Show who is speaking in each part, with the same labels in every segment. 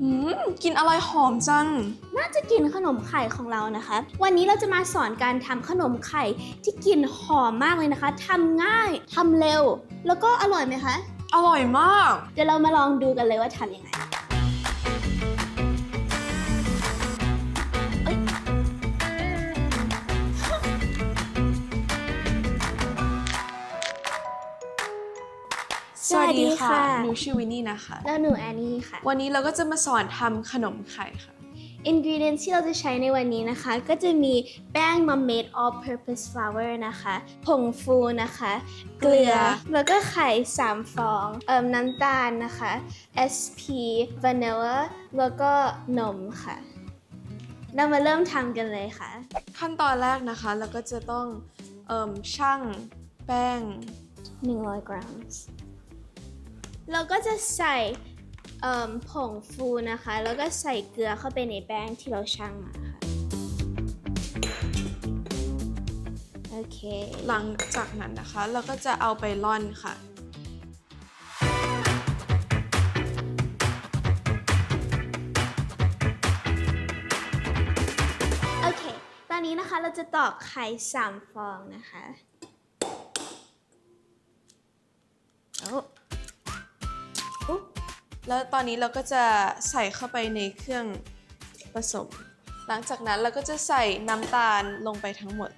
Speaker 1: อืมกลินอะไรหอมจัง
Speaker 2: น่าจะกินขนมไข่ของเรานะคะ วันนี้เราจะมาสอนการทำขนมไข่ที่กลิ่นหอมมากเลยนะคะทำง่ายทำเร็ว แล้วก็อร่อยไหมคะ
Speaker 1: อร่อยมาก
Speaker 2: เดี๋ยวเรามาลองดูกันเลยว่าทำยังไง
Speaker 1: สวัสดีค่ะ หนูชื่อวินนี่นะคะ
Speaker 2: แล้วหนูแอนนี่ค่ะ
Speaker 1: วันนี้เราก็จะมาสอนทำขนมไข่ค่ะ
Speaker 2: ingredients ที่เราจะใช้ในวันนี้นะคะ ก็จะมีแป้ง made all purpose flour นะคะ ผงฟูนะคะ เกลือ แล้วก็ไข่ 3 ฟอง เอ่มน้ำตาลนะคะ SP vanilla แล้วก็นมค่ะ เรามาเริ่มทำกันเลยค่ะ
Speaker 1: ขั้นตอนแรกนะคะ เราก็จะต้องเอิ่มชั่งแป้ง
Speaker 2: 100กรัม เราก็จะใส่เอิ่มผงฟูนะคะ แล้วก็ใส่เกลือเข้าไปในแป้งที่เราชั่งมาค่ะ โอเค
Speaker 1: หลังจากนั้นนะคะ เราก็จะเอาไปร่อนค่ะ
Speaker 2: โอเค ตอนนี้นะคะเราจะตอกไข่สามฟองนะคะ โอ้โอ้
Speaker 1: แล้วตอนนี้เราก็จะใส่เข้าไปในเครื่องผสม หลังจากนั้นเราก็จะใส่น้ำตาลลงไปทั้งหมด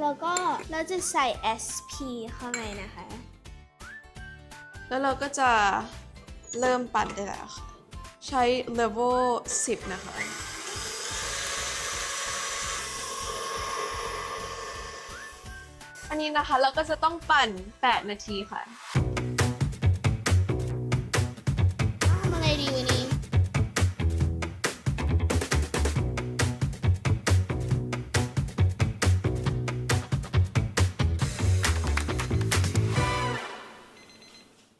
Speaker 2: แล้วก็เราจะใส่ SP เข้าไปนะคะ
Speaker 1: แล้วเราก็จะเริ่มปั่นได้แล้วค่ะ ใช้ level 10 นะคะ อันนี้นะคะเราก็จะต้องปั่น 8 นาทีค่ะ
Speaker 2: ทำอะไรดีวันนี้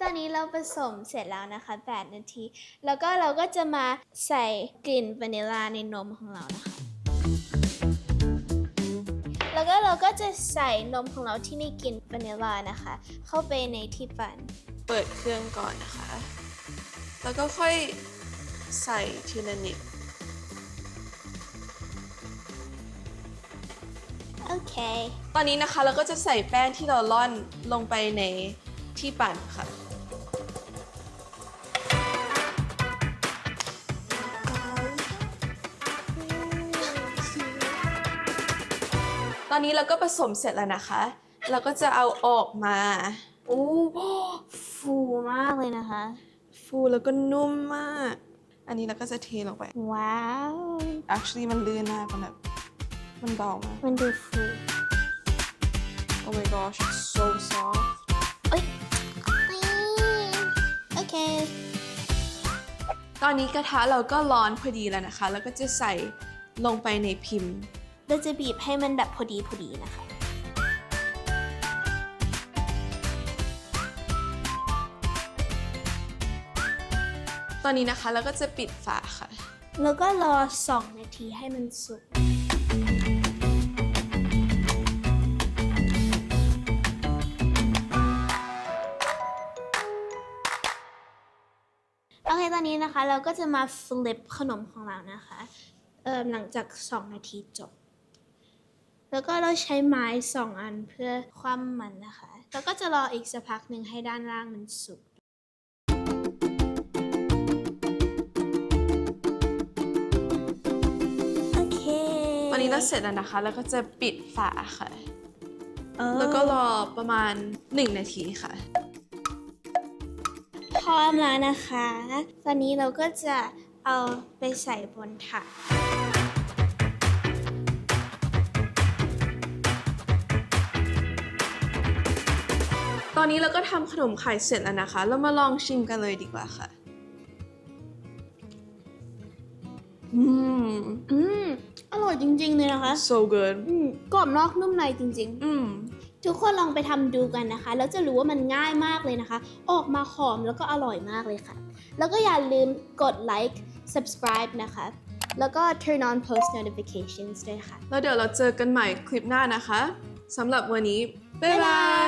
Speaker 2: ตอนนี้เราผสมเสร็จแล้วนะคะ 8 นาที แล้วก็เราก็จะมาใส่กลิ่นวานิลลาในนมของเรานะคะ แล้วก็เราก็จะใส่นมของเราที่มีกลิ่นวานิลลานะคะ เข้าไปในที่ปั่น
Speaker 1: เปิดเครื่องก่อนนะคะ แล้วก็ค่อยใส่ทีละนิด
Speaker 2: โอเค
Speaker 1: ตอนนี้นะคะเราก็จะใส่แป้งที่เราร่อนลงไปในที่ปั่นค่ะ ตอนนี้เราก็ผสมเสร็จแล้วนะคะ เราก็จะเอาออกมา
Speaker 2: โอ้ฟูมากเลยนะคะ
Speaker 1: ฟูแล้วก็นุ่มมาก อันนี้เราก็จะเทลงไป
Speaker 2: ว้าว
Speaker 1: actually มันลื่นมากมันแบบมันเบามาก
Speaker 2: มันดูฟู
Speaker 1: oh my gosh it's so soft
Speaker 2: เอ้ยโอเค
Speaker 1: ตอนนี้กระทะเราก็ร้อนพอดีแล้วนะคะ แล้วก็จะใส่ลงไปในพิมพ์
Speaker 2: เราจะบีบให้มันแบบพอดีพอดีนะคะ
Speaker 1: อนนี้นะคะเราก็จะปิดฝาค่ะ
Speaker 2: แล้วก็รอ 2 นาทีให้มันสุก โอเค ตอนนี้นะคะเราก็จะมาฟลิปขนมของเรานะคะเอ่อหลังจาก 2 นาทีจบ แล้วก็เราใช้ไม้ 2 อันเพื่อคว่ำมันนะคะ แล้วก็จะรออีกสักพักหนึ่งให้ด้านล่างมันสุก
Speaker 1: ตอนนี้เราเสร็จแล้วนะคะ แล้วก็จะปิดฝาค่ะ แล้วก็รอประมาณ 1 นาทีค่ะ
Speaker 2: พร้อมแล้วนะคะ ตอนนี้เราก็จะเอาไปใส่บนถาด
Speaker 1: ตอนนี้เราก็ทำขนมไข่เสร็จแล้วนะคะ เรามาลองชิมกันเลยดีกว่าค่ะ อืม
Speaker 2: อืม อร่อยจริง ๆ เลยนะคะ
Speaker 1: so good
Speaker 2: อืมกรอบนอกนุ่มในจริง
Speaker 1: อืม
Speaker 2: ๆ ทุกคนลองไปทำดูกันนะคะ แล้วจะรู้ว่ามันง่ายมากเลยนะคะ ออกมาหอมแล้วก็อร่อยมากเลยค่ะ แล้วก็อย่าลืมกดไลค์ subscribe นะคะ แล้วก็ turn on post notifications ด้วยค่ะ
Speaker 1: แล้วเดี๋ยวเราเจอกันใหม่คลิปหน้านะคะสำหรับวันนี้ บ๊ายบา
Speaker 2: บ๊ายบายย